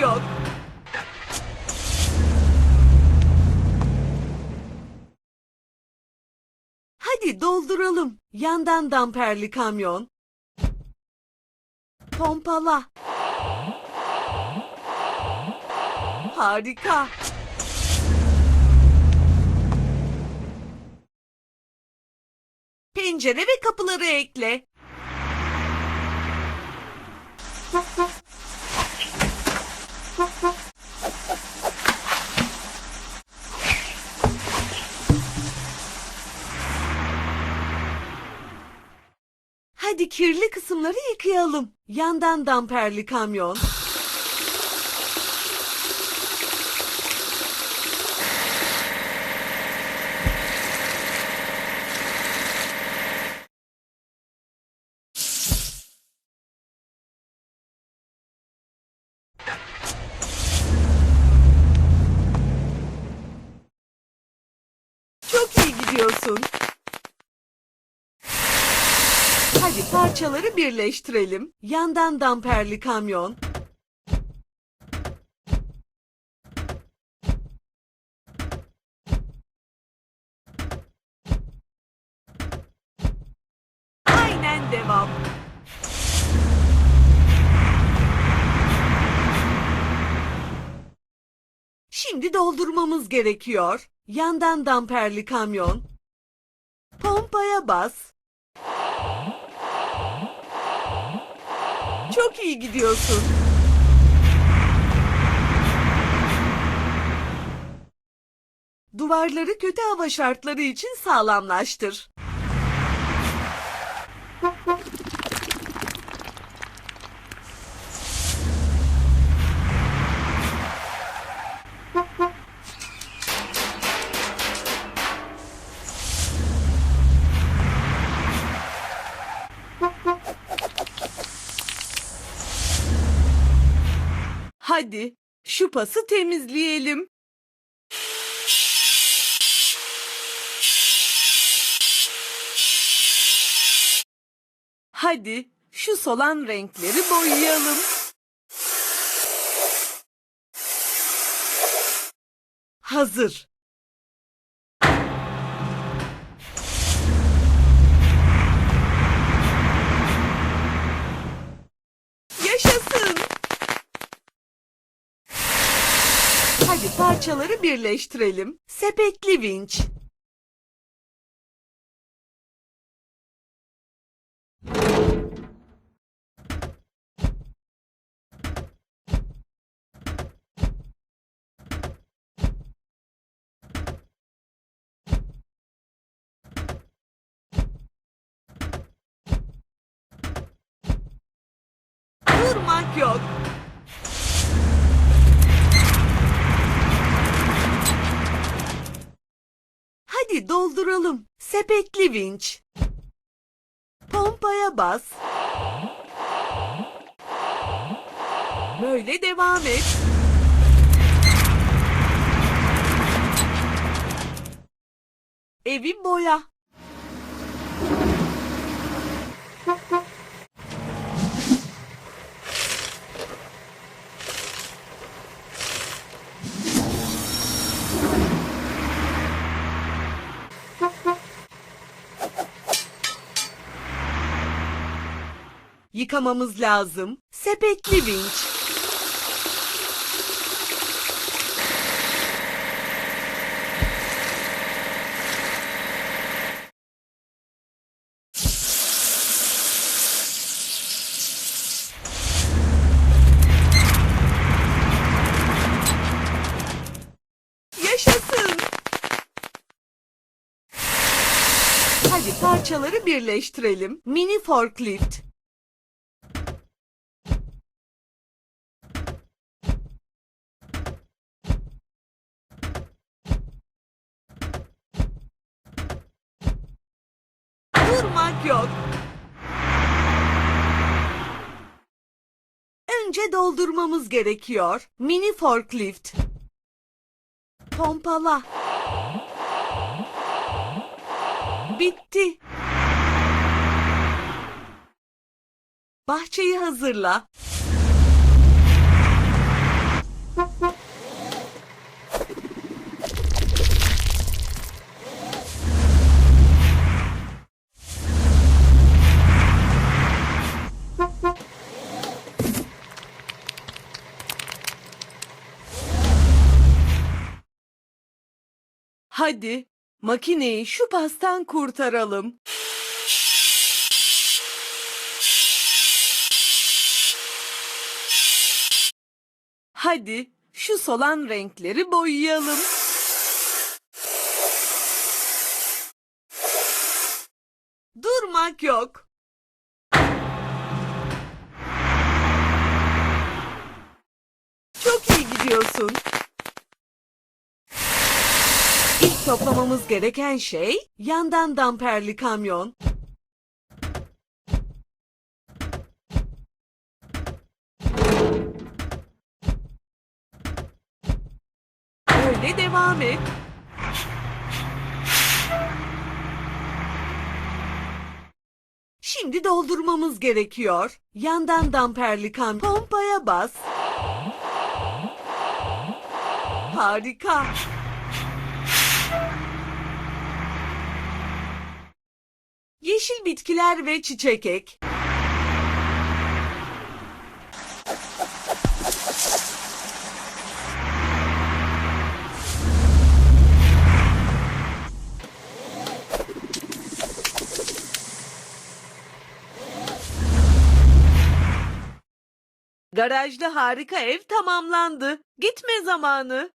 Yok. Hadi dolduralım. Yandan damperli kamyon. Pompala. Harika. Pencere ve kapıları ekle. Hadi kirli kısımları yıkayalım. Yandan damperli kamyon. Çok gidiyorsun. Hadi parçaları birleştirelim. Yandan damperli kamyon. Aynen devam. Şimdi doldurmamız gerekiyor. Yandan damperli kamyon. Pompaya bas. Çok iyi gidiyorsun. Duvarları kötü hava şartları için sağlamlaştır. Hadi şu pası temizleyelim. Hadi şu solan renkleri boyayalım. Hazır. Yaşasın. Hadi parçaları birleştirelim. Sepetli vinç. Durmak yok. Dolduralım. Sepetli vinç. Pompaya bas. Böyle devam et. Evi boya. Yıkamamız lazım. Sepetli vinç. Yaşasın. Hadi parçaları birleştirelim. Mini forklift. Durmak yok. Önce doldurmamız gerekiyor. Mini forklift. Pompala. Bitti. Bahçeyi hazırla. Hadi makineyi şu pastan kurtaralım. Hadi şu solan renkleri boyayalım. Durmak yok. Çok iyi gidiyorsun. Toplamamız gereken şey yandan damperli kamyon. Öyle devam et. Şimdi doldurmamız gerekiyor. Yandan damperli kamyon. Pompaya bas. Harika. Yeşil bitkiler ve çiçek ek. Garajda harika ev tamamlandı. Gitme zamanı.